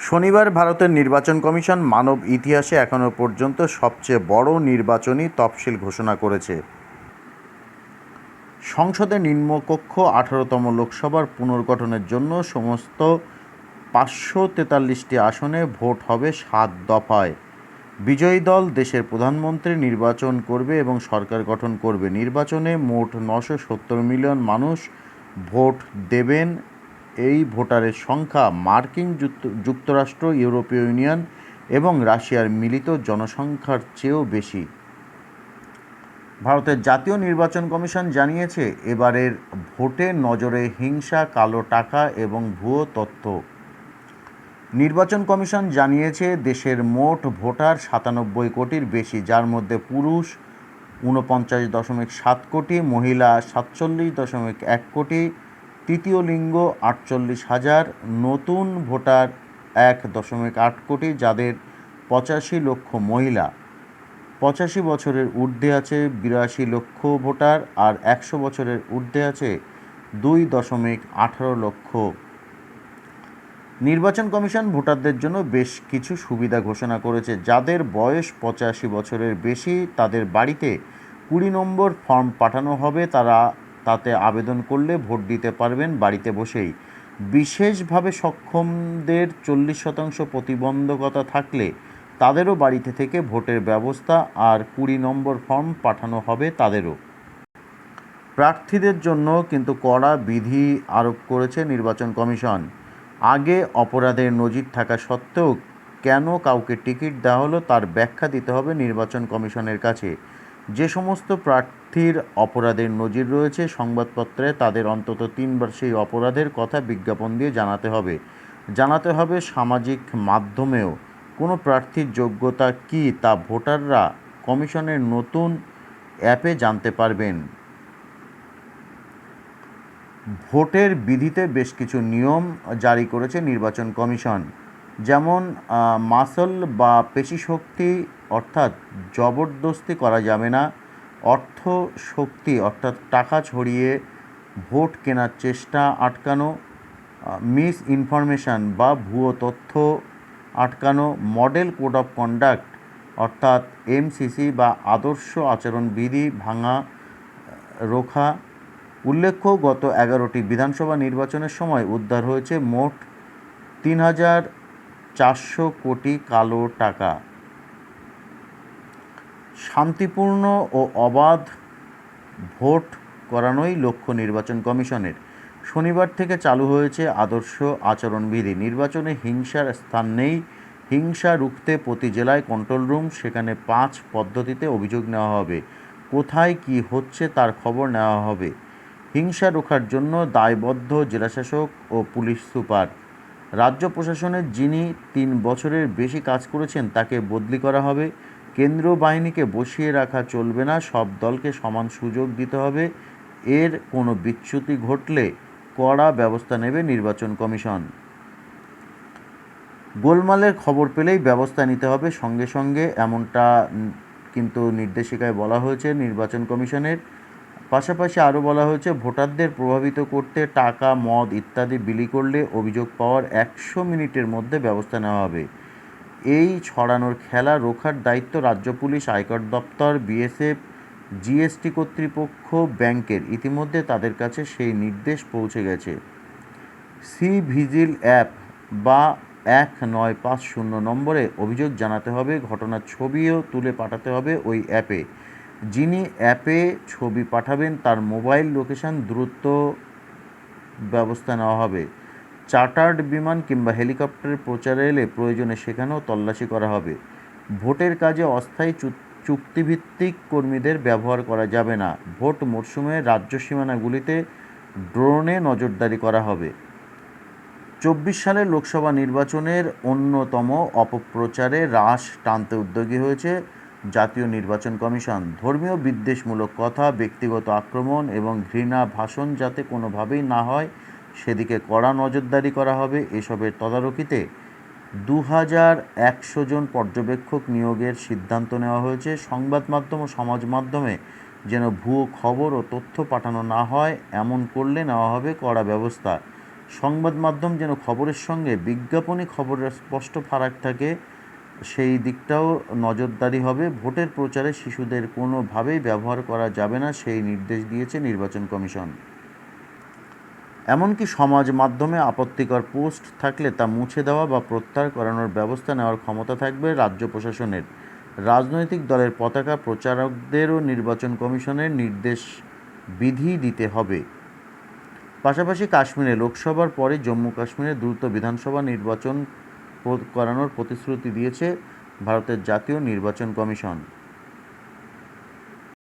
শনিবার ভারতের নির্বাচন কমিশন মানব ইতিহাসে এখনও পর্যন্ত সবচেয়ে বড় নির্বাচনী তফসিল ঘোষণা করেছে। সংসদের নিম্নকক্ষ আঠারোতম লোকসভার পুনর্গঠনের জন্য সমস্ত পাঁচশো তেতাল্লিশটি আসনে ভোট হবে সাত দফায়। বিজয়ী দল দেশের প্রধানমন্ত্রী নির্বাচন করবে এবং সরকার গঠন করবে। নির্বাচনে মোট নশো সত্তর মিলিয়ন মানুষ ভোট দেবেন এই ভোটারের সংখ্যা মার্কিন যুক্ত- যুক্তরাষ্ট্র, ইউরোপীয় ইউনিয়ন এবং রাশিয়ার মিলিত জনসংখ্যার চেয়েও বেশি। ভারতের জাতীয় নির্বাচন কমিশন জানিয়েছে, এবারের ভোটে নজরে হিংসা, কালো টাকা এবং ভুয়ো তথ্য। নির্বাচন কমিশন জানিয়েছে, দেশের মোট ভোটার সাতানব্বই কোটির বেশি, যার মধ্যে পুরুষ ঊনপঞ্চাশ দশমিক সাত কোটি, মহিলা সাতচল্লিশ দশমিক এক কোটি তৃতীয় লিঙ্গ আটচল্লিশ হাজার, নতুন ভোটার এক দশমিক আট কোটি, যাদের পঁচাশি লক্ষ মহিলা। পঁচাশি বছরের ঊর্ধ্বে আছে বিরাশি লক্ষ ভোটার আর একশো বছরের ঊর্ধ্বে আছে দুই দশমিক আঠারো লক্ষ। নির্বাচন কমিশন ভোটারদের জন্য বেশ কিছু সুবিধা ঘোষণা করেছে। যাদের বয়স পঁচাশি বছরের বেশি, তাদের বাড়িতে কুড়ি নম্বর ফর্ম পাঠানো হবে। তারা তাতে আবেদন করলে ভোট দিতে পারবেন বাড়িতে বসেই। বিশেষভাবে সক্ষমদের চল্লিশ শতাংশ প্রতিবন্ধকতা থাকলে তাদেরও বাড়িতে থেকে ভোটের ব্যবস্থা আর কুড়ি নম্বর ফর্ম পাঠানো হবে তাদেরও। প্রার্থীদের জন্য কিন্তু কড়া বিধি আরোপ করেছে নির্বাচন কমিশন। আগে অপরাধের নজির থাকা সত্ত্বেও কেন কাউকে টিকিট দেওয়া হলো তার ব্যাখ্যা দিতে হবে নির্বাচন কমিশনের কাছে। যে সমস্ত প্রার্থীর অপরাধের নজির রয়েছে, সংবাদপত্রে তাদের অন্তত তিনবার সেই অপরাধের কথা বিজ্ঞাপন দিয়ে জানাতে হবে। জানাতে হবে সামাজিক মাধ্যমেও কোনো প্রার্থীর যোগ্যতা কী তা ভোটাররা কমিশনের নতুন অ্যাপে জানতে পারবেন। ভোটের বিধিতে বেশ কিছু নিয়ম জারি করেছে নির্বাচন কমিশন। যেমন মাসল বা পেশিশক্তি অর্থাৎ জবরদস্তি করা যাবে না। অর্থ শক্তি অর্থাৎ টাকা ছড়িয়ে ভোট কেনার চেষ্টা আটকানো, মিস ইনফরমেশন বা ভুয়ো তথ্য আটকানো, মডেল কোড অফ কন্ডাক্ট অর্থাৎ এমসিসি বা আদর্শ আচরণবিধি ভাঙা, রোখা। উল্লেখ্য, গত এগারোটি বিধানসভা নির্বাচনের সময় উদ্ধার হয়েছে মোট তিন হাজার চারশো কোটি কালো টাকা। শান্তিপূর্ণ ও অবাধ ভোট করানোই লক্ষ্য নির্বাচন কমিশনের। শনিবার থেকে চালু হয়েছে আদর্শ আচরণবিধি। নির্বাচনে হিংসার স্থান নেই। হিংসা রুখতে প্রতি জেলায় কন্ট্রোল রুম সেখানে পাঁচ পদ্ধতিতে অভিযোগ নেওয়া হবে। কোথায় কি হচ্ছে তার খবর নেওয়া হবে। হিংসা রোখার জন্য দায়বদ্ধ জেলাশাসক ও পুলিশ সুপার। রাজ্য প্রশাসনের যিনি তিন বছরের বেশি কাজ করেছেন, তাকে বদলি করা হবে। কেন্দ্রীয় বাহিনীকে বসিয়ে রাখা চলবে না, সব দলকে সমান সুযোগ দিতে হবে। এর কোনো বিচ্যুতি ঘটলে কড়া ব্যবস্থা নেবে নির্বাচন কমিশন। গোলমালের খবর পেলেই ব্যবস্থা নিতে হবে। সঙ্গে সঙ্গে এমনটা কিন্তু নির্দেশিকায় বলা হয়েছে নির্বাচন কমিশনের। পাশাপাশি আরও বলা হয়েছে, ভোটারদের প্রভাবিত করতে টাকা, মদ ইত্যাদি বিলি করলে অভিযোগ পাওয়ার একশো মিনিটের মধ্যে ব্যবস্থা নেওয়া হবে। এই ছড়ানোর খেলা রোখার দায়িত্ব রাজ্য পুলিশ, আয়কর দপ্তর, বিএসএফ, জিএসটি কর্তৃপক্ষ, ব্যাংকের। ইতিমধ্যে তাদের কাছে সেই নির্দেশ পৌঁছে গেছে। সি ভিজিল অ্যাপ বা এক নয় পাঁচ শূন্য নম্বরে অভিযোগ জানাতে হবে, ঘটনার ছবিও তুলে পাঠাতে হবে ওই অ্যাপে। যিনি অ্যাপে ছবি পাঠাবেন, তার মোবাইল লোকেশন দ্রুত ব্যবস্থা নেওয়া হবে। চার্টার্ড বিমান কিংবা হেলিকপ্টারের প্রচারে এলে প্রয়োজনে সেখানেও তল্লাশি করা হবে। ভোটের কাজে অস্থায়ী চুক্তিভিত্তিক কর্মীদের ব্যবহার করা যাবে না। ভোট মরশুমে রাজ্য সীমানাগুলিতে ড্রোনে নজরদারি করা হবে। চব্বিশ সালের লোকসভা নির্বাচনের অন্যতম অপপ্রচারে হ্রাস টানতে উদ্যোগী হয়েছে জাতীয় নির্বাচন কমিশন। ধর্মীয় বিদ্বেষমূলক কথা, ব্যক্তিগত আক্রমণ এবং ঘৃণা ভাষণ যাতে কোনোভাবেই না হয় সেদিকে কড়া নজরদারি করা হবে। এসবের তদারকিতে দু হাজার একশো জন পর্যবেক্ষক নিয়োগের সিদ্ধান্ত নেওয়া হয়েছে। সংবাদ মাধ্যম ও সমাজ মাধ্যমে যেন ভুয়ো খবর ও তথ্য পাঠানো না হয়, এমন করলে নেওয়া হবে কড়া ব্যবস্থা। সংবাদ মাধ্যম যেন খবরের সঙ্গে বিজ্ঞাপনী খবরের স্পষ্ট ফারাক থাকে, সেই দিকটাও নজরদারি হবে। ভোটের প্রচারে শিশুদের কোনোভাবেই ব্যবহার করা যাবে না, সেই নির্দেশ দিয়েছে নির্বাচন কমিশন। এমনকি সমাজ মাধ্যমে আপত্তিকর পোস্ট থাকলে তা মুছে দেওয়া বা প্রত্যাহার করানোর ব্যবস্থা নেওয়ার ক্ষমতা থাকবে রাজ্য প্রশাসনের। রাজনৈতিক দলের পতাকা প্রচারকদেরও নির্বাচন কমিশনের নির্দেশ বিধি দিতে হবে। পাশাপাশি কাশ্মীরে লোকসভার পরে জম্মু কাশ্মীরে দ্রুত বিধানসভা নির্বাচন করানোর প্রতিশ্রুতি দিয়েছে ভারতের জাতীয় নির্বাচন কমিশন।